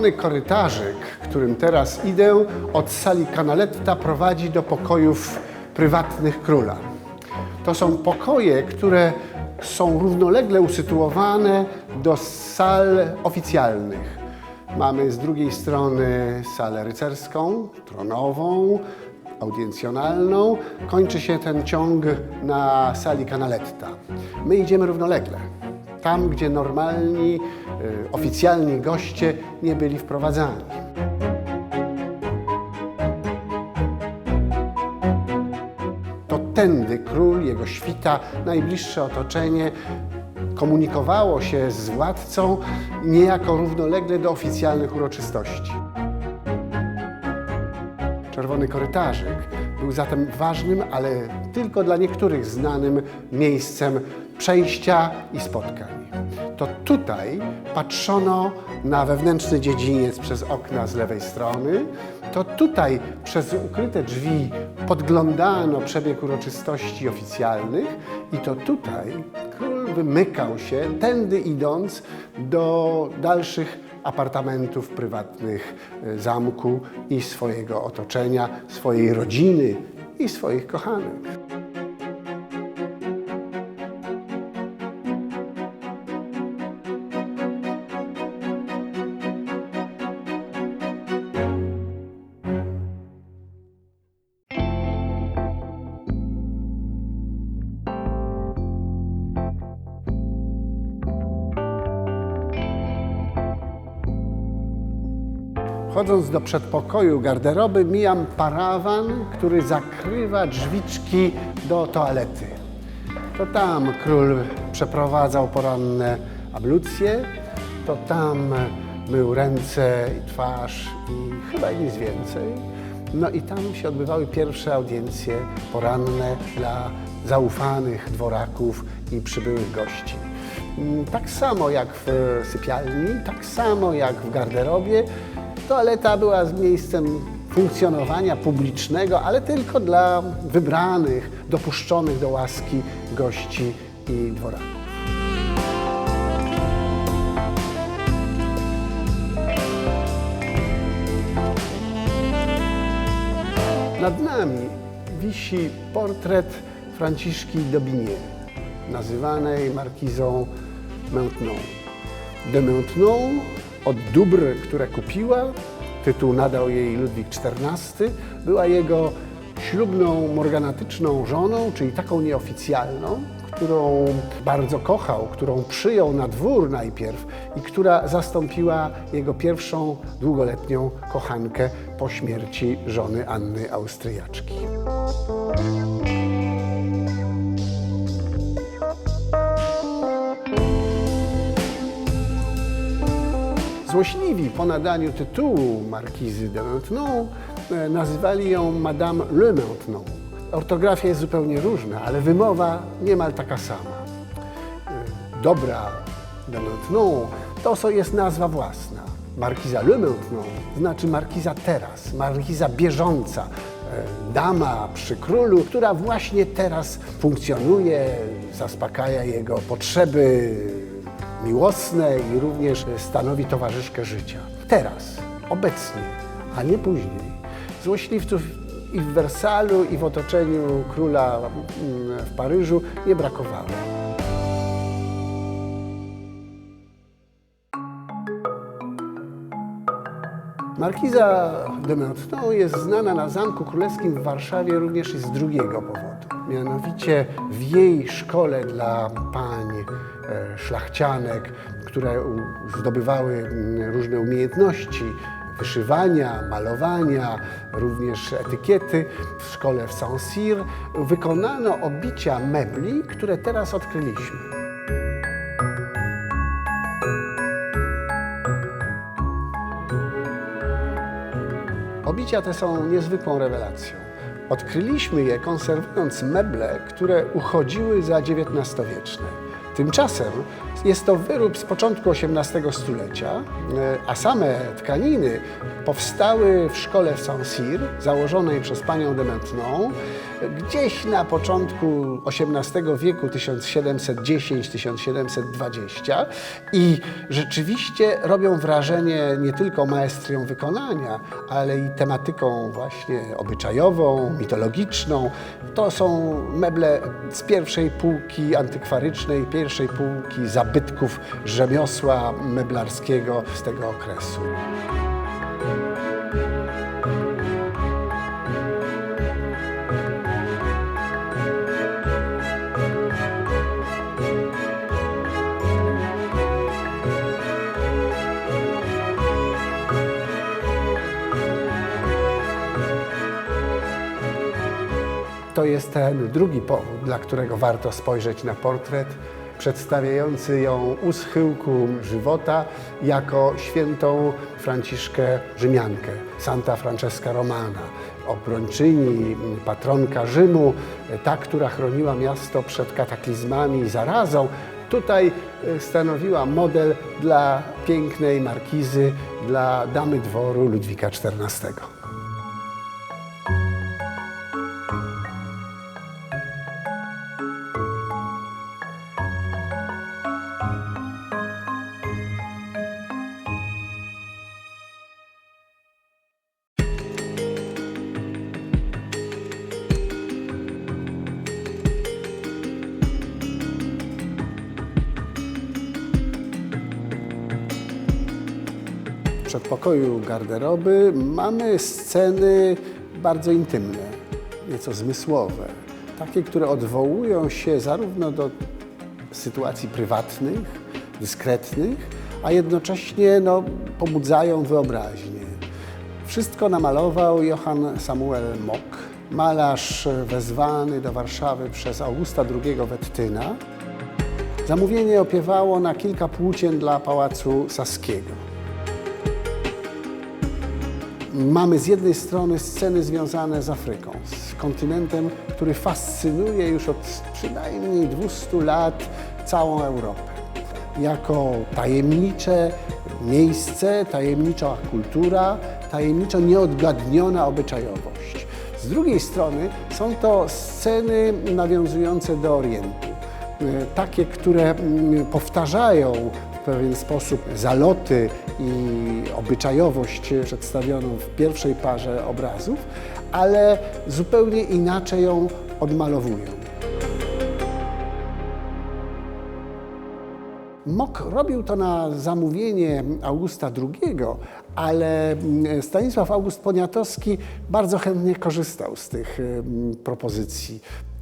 Czerwony korytarzyk, którym teraz idę, od sali Canaletta prowadzi do pokojów prywatnych króla. To są pokoje, które są równolegle usytuowane do sal oficjalnych. Mamy z drugiej strony salę rycerską, tronową, audiencjonalną. Kończy się ten ciąg na sali Canaletta. My idziemy równolegle. Tam, gdzie normalni, oficjalni goście nie byli wprowadzani. To tędy król, jego świta, najbliższe otoczenie komunikowało się z władcą niejako równolegle do oficjalnych uroczystości. Czerwony korytarzyk był zatem ważnym, ale tylko dla niektórych znanym miejscem przejścia i spotkań. To tutaj patrzono na wewnętrzny dziedziniec przez okna z lewej strony, to tutaj przez ukryte drzwi podglądano przebieg uroczystości oficjalnych i to tutaj król wymykał się, tędy idąc do dalszych apartamentów prywatnych e, zamku i swojego otoczenia, swojej rodziny i swoich kochanych. Wchodząc do przedpokoju garderoby, mijam parawan, który zakrywa drzwiczki do toalety. To tam król przeprowadzał poranne ablucje, to tam mył ręce i twarz i chyba nic więcej. No i tam się odbywały pierwsze audiencje poranne dla zaufanych dworaków i przybyłych gości. Mm, Tak samo jak w sypialni, tak samo jak w garderobie, toaleta była miejscem funkcjonowania publicznego, ale tylko dla wybranych, dopuszczonych do łaski gości i dworaków. Nad nami wisi portret Franciszki d'Aubigné, nazywanej markizą Maintenon. De Maintenon od dóbr, które kupiła, tytuł nadał jej Ludwik XIV, była jego ślubną, morganatyczną żoną, czyli taką nieoficjalną, którą bardzo kochał, którą przyjął na dwór najpierw i która zastąpiła jego pierwszą długoletnią kochankę po śmierci żony Anny Austriaczki. Złośliwi po nadaniu tytułu markizy de Maintenon e, nazywali ją Madame Le Maintenon. Ortografia jest zupełnie różna, ale wymowa niemal taka sama. E, Dobra de Maintenon to jest nazwa własna. Markiza Le Maintenon znaczy markiza teraz, markiza bieżąca, e, dama przy królu, która właśnie teraz funkcjonuje, zaspokaja jego potrzeby miłosne i również stanowi towarzyszkę życia. Teraz, obecnie, a nie później. Złośliwców i w Wersalu, i w otoczeniu króla mm, w Paryżu nie brakowało. Markiza de Maintenon jest znana na Zamku Królewskim w Warszawie również z drugiego powodu. Mianowicie w jej szkole dla pań e, szlachcianek, które zdobywały różne umiejętności wyszywania, malowania, również etykiety, w szkole w Saint-Cyr wykonano obicia mebli, które teraz odkryliśmy. Obicia te są niezwykłą rewelacją. Odkryliśmy je konserwując meble, które uchodziły za XIX-wieczne. Tymczasem jest to wyrób z początku XVIII stulecia, e, a same tkaniny powstały w szkole w Saint-Cyr, założonej przez panią de Maintenon gdzieś na początku XVIII wieku, 1710-1720 i rzeczywiście robią wrażenie nie tylko maestrią wykonania, ale i tematyką właśnie obyczajową, mitologiczną. To są meble z pierwszej półki antykwarycznej, pierwszej półki zabytków rzemiosła meblarskiego z tego okresu. To jest ten drugi powód, dla którego warto spojrzeć na portret przedstawiający ją u schyłku żywota jako świętą Franciszkę Rzymiankę, Santa Francesca Romana, obrończyni, patronka Rzymu, ta, która chroniła miasto przed kataklizmami i zarazą. Tutaj e, stanowiła model dla pięknej markizy, dla damy dworu Ludwika XIV. Przedpokoju garderoby mamy sceny bardzo intymne, nieco zmysłowe. Takie, które odwołują się zarówno do sytuacji prywatnych, dyskretnych, a jednocześnie no, pobudzają wyobraźnię. Wszystko namalował Johann Samuel Mock, malarz wezwany do Warszawy przez Augusta II Wettyna. Zamówienie opiewało na kilka płócien dla Pałacu Saskiego. Mamy z jednej strony sceny związane z Afryką, z kontynentem, który fascynuje już od przynajmniej 200 lat całą Europę. Jako tajemnicze miejsce, tajemnicza kultura, tajemniczo nieodgadniona obyczajowość. Z drugiej strony są to sceny nawiązujące do Orientu. E, Takie, które mm, powtarzają pewien sposób zaloty i obyczajowość przedstawioną w pierwszej parze obrazów, ale zupełnie inaczej ją odmalowują. Mok robił to na zamówienie Augusta II, ale mm, Stanisław August Poniatowski bardzo chętnie korzystał z tych mm, propozycji.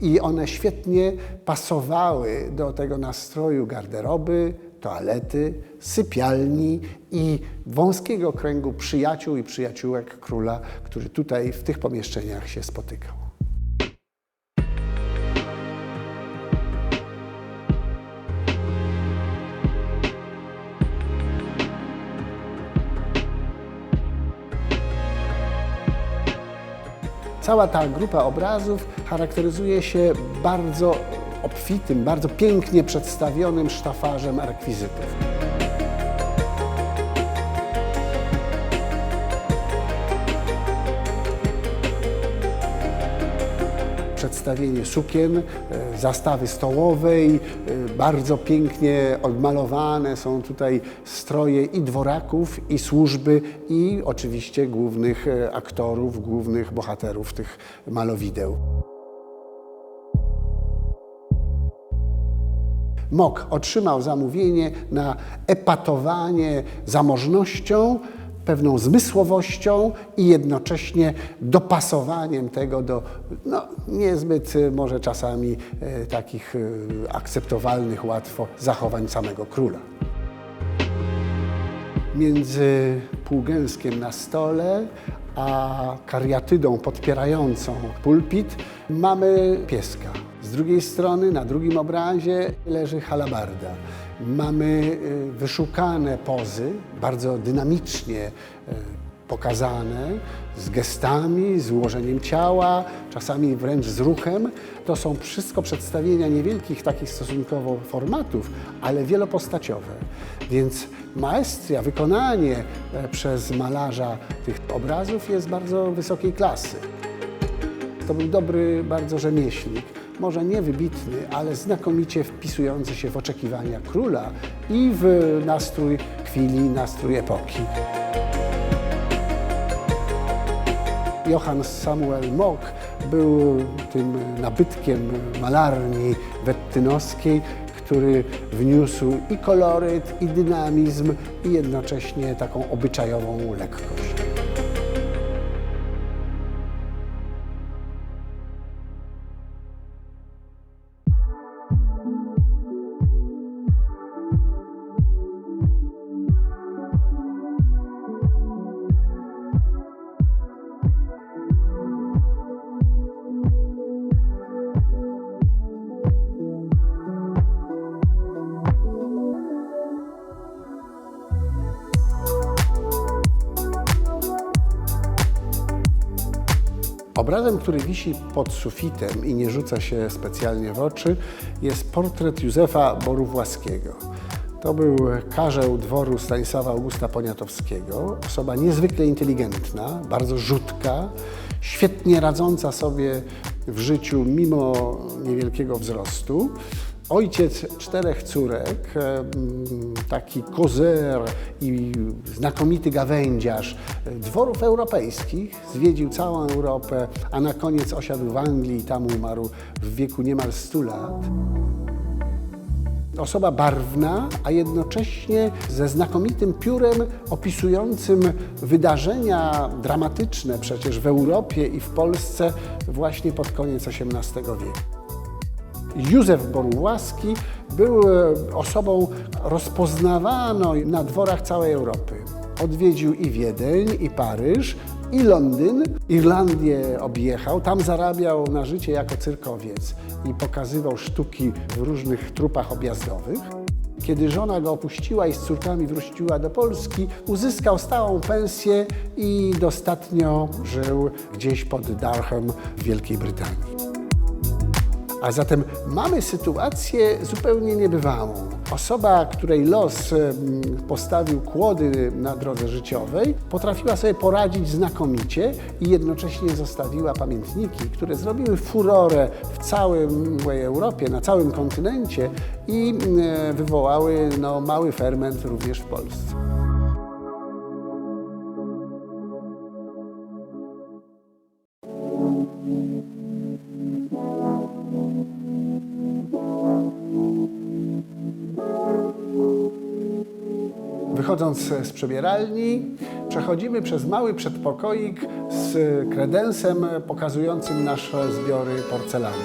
I one świetnie pasowały do tego nastroju garderoby, toalety, sypialni i wąskiego kręgu przyjaciół i przyjaciółek króla, który tutaj w tych pomieszczeniach się spotykał. Cała ta grupa obrazów charakteryzuje się bardzo obfitym, bardzo pięknie przedstawionym sztafarzem rekwizytów. Przedstawienie sukien, e, zastawy stołowej, e, bardzo pięknie odmalowane są tutaj stroje i dworaków, i służby, i oczywiście głównych e, aktorów, głównych bohaterów tych malowideł. MOK otrzymał zamówienie na epatowanie zamożnością, pewną zmysłowością i jednocześnie dopasowaniem tego do no, niezbyt y, może czasami e, takich e, akceptowalnych łatwo zachowań samego króla. Między półgęskiem na stole a kariatydą podpierającą pulpit mamy pieska. Z drugiej strony, na drugim obrazie leży halabarda. Mamy y, wyszukane pozy, bardzo dynamicznie y, pokazane, z gestami, z ułożeniem ciała, czasami wręcz z ruchem. To są wszystko przedstawienia niewielkich takich stosunkowo formatów, ale wielopostaciowe. Więc maestria, wykonanie e, przez malarza tych obrazów jest bardzo wysokiej klasy. To był dobry bardzo rzemieślnik. Może nie wybitny, ale znakomicie wpisujący się w oczekiwania króla i w nastrój chwili, nastrój epoki. Johann Samuel Mock był tym nabytkiem malarni wettynowskiej, który wniósł i koloryt, i dynamizm, i jednocześnie taką obyczajową lekkość. Obrazem, który wisi pod sufitem i nie rzuca się specjalnie w oczy, jest portret Józefa Borówłaskiego. To był karzeł dworu Stanisława Augusta Poniatowskiego, osoba niezwykle inteligentna, bardzo rzutka, świetnie radząca sobie w życiu mimo niewielkiego wzrostu. Ojciec czterech córek, taki kozer i znakomity gawędziarz dworów europejskich, zwiedził całą Europę, a na koniec osiadł w Anglii i tam umarł w wieku niemal 100 lat. Osoba barwna, a jednocześnie ze znakomitym piórem opisującym wydarzenia dramatyczne przecież w Europie i w Polsce właśnie pod koniec XVIII wieku. Józef Borówłaski był e, osobą rozpoznawaną na dworach całej Europy. Odwiedził i Wiedeń, i Paryż, i Londyn. Irlandię objechał, tam zarabiał na życie jako cyrkowiec i pokazywał sztuki w różnych trupach objazdowych. Kiedy żona go opuściła i z córkami wróciła do Polski, uzyskał stałą pensję i dostatnio żył gdzieś pod Durham w Wielkiej Brytanii. A zatem mamy sytuację zupełnie niebywałą. Osoba, której los postawił kłody na drodze życiowej, potrafiła sobie poradzić znakomicie i jednocześnie zostawiła pamiętniki, które zrobiły furorę w całej Europie, na całym kontynencie i wywołały no, mały ferment również w Polsce. Wychodząc z przebieralni, przechodzimy przez mały przedpokoik z kredensem pokazującym nasze zbiory porcelany.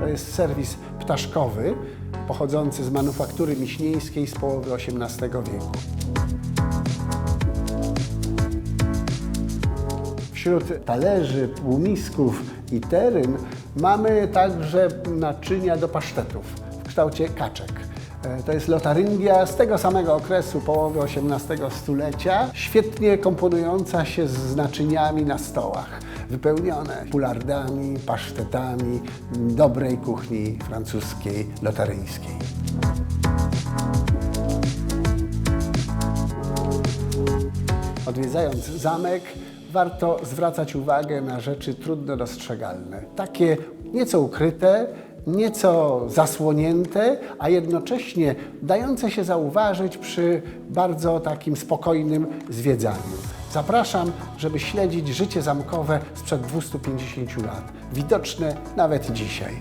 To jest serwis ptaszkowy, pochodzący z manufaktury miśnieńskiej z połowy XVIII wieku. Wśród talerzy, półmisków i teryn mamy także naczynia do pasztetów w kształcie kaczek. E, To jest lotaryngia z tego samego okresu, połowy XVIII stulecia, świetnie komponująca się z naczyniami na stołach, wypełnione pulardami, pasztetami dobrej kuchni francuskiej, lotaryńskiej. Odwiedzając zamek, warto zwracać uwagę na rzeczy trudno dostrzegalne. Takie nieco ukryte, nieco zasłonięte, a jednocześnie dające się zauważyć przy bardzo takim spokojnym zwiedzaniu. Zapraszam, żeby śledzić życie zamkowe sprzed 250 lat, widoczne nawet dzisiaj.